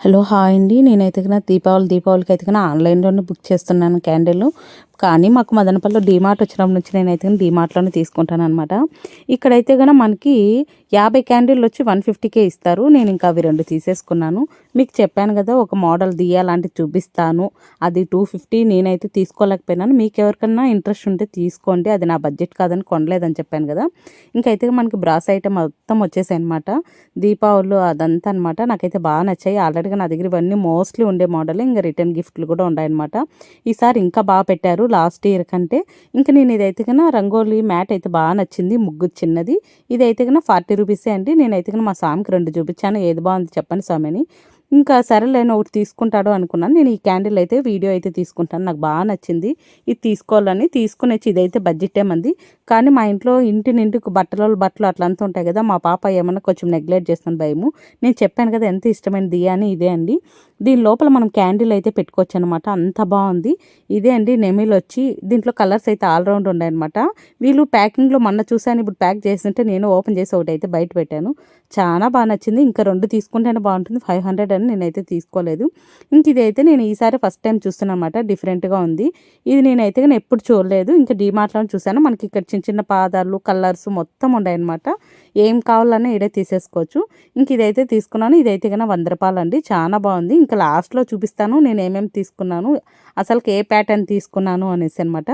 Hello hi అండి. నేనైతే కన్నా దీపావళి దీపావళికి అయితే కన్నా ఆన్లైన్లోనే బుక్ చేస్తున్నాను క్యాండిల్. కానీ మాకు మదనపల్లిలో డీమార్ట్ వచ్చినప్పటి నుంచి నేనైతే కానీ డీమార్ట్లోనే తీసుకుంటాను అనమాట ఇక్కడైతే కన్నా మనకి యాభై క్యాండిల్ వచ్చి వన్ ఫిఫ్టీకే ఇస్తారు. నేను ఇంకా అవి రెండు తీసేసుకున్నాను. మీకు చెప్పాను కదా ఒక మోడల్ దియాలాంటివి చూపిస్తాను. అది టూ ఫిఫ్టీ నేనైతే తీసుకోలేకపోయినాను. మీకు ఎవరికన్నా ఇంట్రెస్ట్ ఉంటే తీసుకోండి. అది నా బడ్జెట్ కాదని కొనలేదని చెప్పాను కదా. ఇంకైతే మనకి బ్రాస్ ఐటమ్ మొత్తం వచ్చేసాయి అనమాట దీపావళి అదంతా అనమాట నాకైతే బాగా నచ్చాయి. ఆల్రెడీ ఆల్రెడీగా నా దగ్గర ఇవన్నీ మోస్ట్లీ ఉండే మోడల్ ఇంకా రిటర్న్ గిఫ్ట్లు కూడా ఉన్నాయన్నమాట. ఈసారి ఇంకా బాగా పెట్టారు లాస్ట్ ఇయర్ కంటే. ఇంకా నేను ఇదైతే కన్నా రంగోలీ మ్యాట్ అయితే బాగా నచ్చింది ముగ్గు చిన్నది. ఇదైతే కన్నా ఫార్టీ రూపీసే అండి. నేనైతే కన్నా మా స్వామికి రెండు చూపించాను. ఏది బాగుంది చెప్పండి స్వామిని. ఇంకా సరేలేని ఒకటి తీసుకుంటాడు అనుకున్నాను. నేను ఈ క్యాండిల్ అయితే వీడియో అయితే తీసుకుంటాను. నాకు బాగా నచ్చింది. ఇది తీసుకోవాలని తీసుకునేచ్చి ఇదైతే బడ్జెట్ ఏమంది కానీ మా ఇంట్లో ఇంటి నింటికి బట్టలు బట్టలు అట్లంతా ఉంటాయి కదా మా పాప ఏమన్నా కొంచెం నెగ్లెక్ట్ చేస్తాను భయము. నేను చెప్పాను కదా ఎంత ఇష్టమైనది అని ఇదే అండి దీని లోపల మనం క్యాండిల్ అయితే పెట్టుకోవచ్చు అనమాట అంత బాగుంది. ఇదే అండి నెమిల్ వచ్చి దీంట్లో కలర్స్ అయితే ఆల్రౌండ్ ఉన్నాయన్నమాట. వీళ్ళు ప్యాకింగ్లో మొన్న చూసాను ఇప్పుడు ప్యాక్ చేస్తుంటే నేను ఓపెన్ చేసి ఒకటి అయితే బయట పెట్టాను. చాలా బాగా నచ్చింది. ఇంకా రెండు తీసుకుంటేనే బాగుంటుంది. ఫైవ్ హండ్రెడ్ అని నేనైతే తీసుకోలేదు. ఇంక ఇదైతే నేను ఈసారి ఫస్ట్ టైం చూస్తున్నాను అనమాట డిఫరెంట్గా ఉంది. ఇది నేనైతే కానీ ఎప్పుడు చూడలేదు. ఇంకా డీమార్ట్లో చూసాను మనకి ఇక్కడ చిన్న చిన్న పాదాలు కలర్స్ మొత్తం ఉన్నాయన్నమాట. ఏం కావాలన్నా ఇడే తీసేసుకోవచ్చు. ఇంక ఇదైతే తీసుకున్నాను. ఇదైతే కన్నా వంద రూపాయలు అండి చాలా బాగుంది. ఇంకా లాస్ట్లో చూపిస్తాను నేను ఏమేమి తీసుకున్నాను అసలుకి ఏ ప్యాటర్న్ తీసుకున్నాను అనేసి అనమాట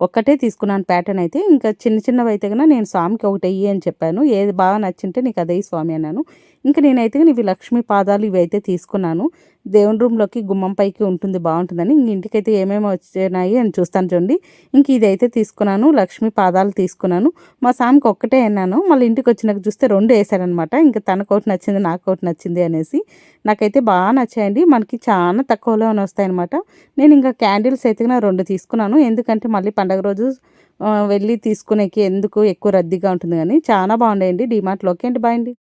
ఒక్కటే తీసుకున్నాను ప్యాటర్న్ అయితే. ఇంకా చిన్న చిన్నవి అయితే కన్నా నేను స్వామికి ఒకటి వెయ్యి అని చెప్పాను. ఏది బాగా నచ్చింటే నీకు అదే స్వామి అన్నాను. ఇంకా నేనైతే ఇవి లక్ష్మీ పాదాలు ఇవి అయితే తీసుకున్నాను. దేవుని రూమ్లోకి గుమ్మం పైకి ఉంటుంది బాగుంటుందని. ఇంక ఇంటికైతే ఏమేమి వచ్చినాయి అని చూస్తాను చూడండి. ఇంక ఇదైతే తీసుకున్నాను లక్ష్మీ పాదాలు తీసుకున్నాను. మా సామికి ఒక్కటే అన్నాను. మళ్ళీ ఇంటికి వచ్చినాక చూస్తే రెండు వేసారనమాట ఇంకా తనకోటి నచ్చింది నాకు నచ్చింది అనేసి. నాకైతే బాగా నచ్చాయండి. మనకి చాలా తక్కువలోనే వస్తాయన్నమాట. నేను ఇంకా క్యాండిల్స్ అయితే రెండు తీసుకున్నాను. ఎందుకంటే మళ్ళీ పండగ రోజు వెళ్ళి తీసుకునేకి ఎందుకు ఎక్కువ రద్దీగా ఉంటుంది కానీ చాలా బాగుండేయండి డిమార్ట్లోకి అండి. బాయండి